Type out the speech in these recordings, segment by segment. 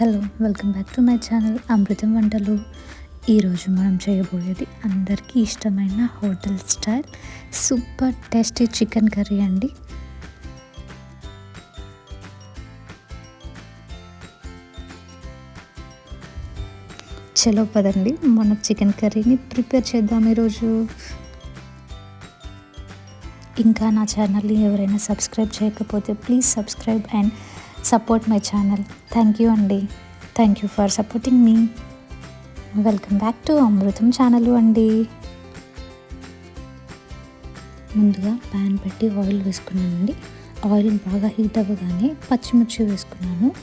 Hello welcome back to my channel Amrutham Vantalu. ఈరోజు మనం చేయబోయేది అందరికీ ఇష్టమైన hotel style. Super tasty chicken curry అండి. చలో పదండి మన చికెన్ కర్రీని ప్రిపేర్ చేద్దాం ఈరోజు. ఇంకా నా ఛానల్ని ఎవరైనా సబ్స్క్రైబ్ చేయకపోతే please subscribe and support my channel. Thank you అండి. Thank you for supporting me welcome back to Amrutham channel అండి. ముందుగా ప్యాన్ పెట్టి ఆయిల్ వేసుకున్నానండి. ఆయిల్ బాగా హీట్ అవ్వగానే పచ్చిమిర్చి వేసుకున్నాను.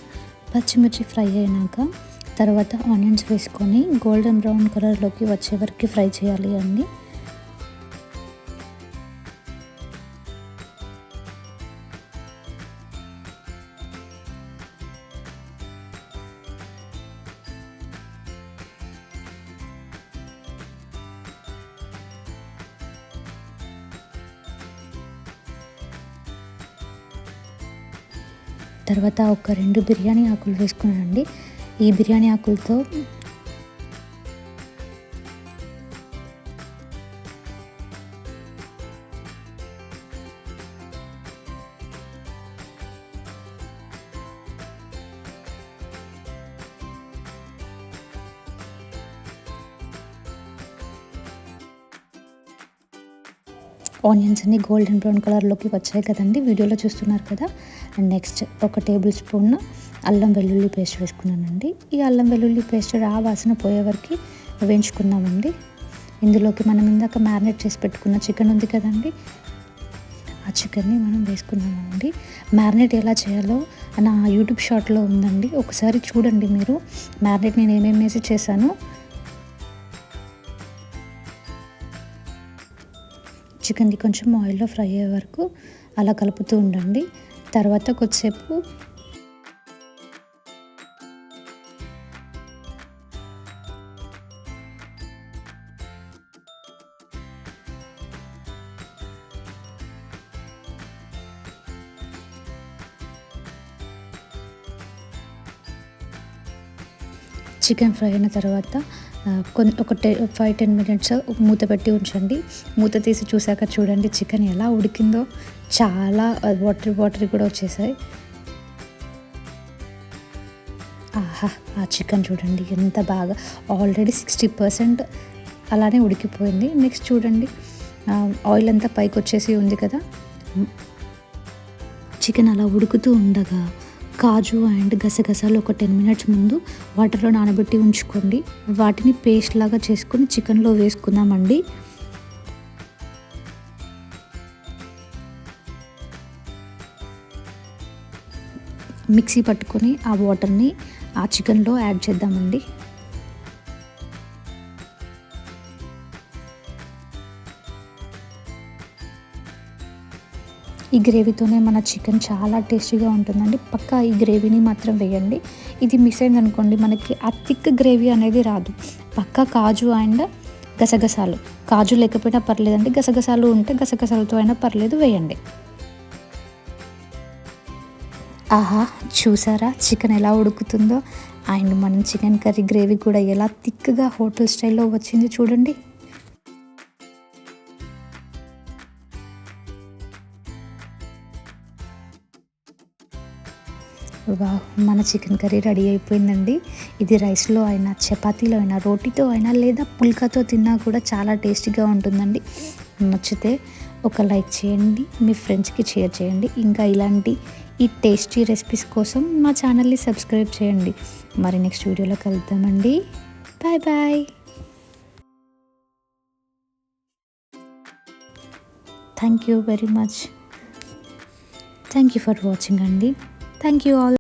పచ్చిమిర్చి ఫ్రై అయినాక తర్వాత ఆనియన్స్ వేసుకొని గోల్డెన్ బ్రౌన్ కలర్లోకి వచ్చే వరకు ఫ్రై చేయాలి అండి. తర్వాత ఒక రెండు బిర్యానీ ఆకులు వేసుకున్నానండి. ఈ బిర్యానీ ఆకులతో ఆనియన్స్ అన్ని గోల్డెన్ బ్రౌన్ కలర్లోకి వచ్చాయి కదండి. వీడియోలో చూస్తున్నారు కదా. అండ్ నెక్స్ట్ ఒక టేబుల్ స్పూన్ అల్లం వెల్లుల్లి పేస్ట్ వేసుకున్నానండి. ఈ అల్లం వెల్లుల్లి పేస్ట్ రా వాసన పోయే వరకు వేయించుకున్నామండి ఇందులోకి మనం ఇందాక మ్యారినేట్ చేసి పెట్టుకున్న చికెన్ ఉంది కదండి. ఆ చికెన్ని మనం వేసుకున్నామండి మ్యారినేట్ ఎలా చేయాలో నా యూట్యూబ్ షార్ట్లో ఉందండి. ఒకసారి చూడండి మీరు. మ్యారినేట్ నేను ఏమేమి వేసి చేశాను. చికెన్ది కొంచెం ఆయిల్లో ఫ్రై అయ్యే వరకు అలా కలుపుతూ ఉండండి. తర్వాత కొద్దిసేపు చికెన్ ఫ్రై అయిన తర్వాత కొన్ని ఒక టెన్ ఫైవ్ టెన్ మినిట్స్ మూత పెట్టి ఉంచండి. మూత తీసి చూసాక చూడండి చికెన్ ఎలా ఉడికిందో. చాలా వాటర్ వాటర్ కూడా వచ్చేసాయి. ఆహా ఆ చికెన్ చూడండి ఎంత బాగా ఆల్రెడీ సిక్స్టీ పర్సెంట్ అలానే ఉడికిపోయింది. నెక్స్ట్ చూడండి ఆయిల్ అంతా పైకి వచ్చేసి ఉంది కదా. చికెన్ అలా ఉడుకుతూ ఉండగా కాజు అండ్ గసగసాలు ఒక టెన్ మినిట్స్ ముందు వాటర్లో నానబెట్టి ఉంచుకోండి. వాటిని పేస్ట్ లాగా చేసుకొని చికెన్లో వేసుకుందామండి. మిక్సీ పట్టుకొని ఆ వాటర్ని ఆ చికెన్లో యాడ్ చేద్దామండి. ఈ గ్రేవీతోనే మన చికెన్ చాలా టేస్టీగా ఉంటుందండి. పక్కా ఈ గ్రేవీని మాత్రం వేయండి. ఇది మిస్ అయింది అనుకోండి మనకి ఆ థిక్ గ్రేవీ అనేది రాదు. పక్కా కాజు అండ్ గసగసాలు. కాజు లేకపోయినా పర్లేదండి. గసగసాలు ఉంటే గసగసాలతో అయినా పర్లేదు వేయండి. ఆహా చూసారా? చికెన్ ఎలా ఉడుకుతుందో. అండ్ మనం చికెన్ కర్రీ గ్రేవీ కూడా ఎలా థిక్గా హోటల్ స్టైల్లో వచ్చింది చూడండి. మన చికెన్ కర్రీ రెడీ అయిపోయిందండి. ఇది రైస్లో అయినా చపాతీలో అయినా రోటీతో అయినా లేదా పుల్కాతో తిన్నా కూడా చాలా టేస్టీగా ఉంటుందండి. నచ్చితే ఒక లైక్ చేయండి మీ ఫ్రెండ్స్కి షేర్ చేయండి. ఇంకా ఇలాంటి ఈ టేస్టీ రెసిపీస్ కోసం మా ఛానల్ని సబ్స్క్రైబ్ చేయండి. మరి నెక్స్ట్ వీడియోలో కలుద్దామండి. Bye bye. Thank you very much. Thank you for watching అండి. Thank you all.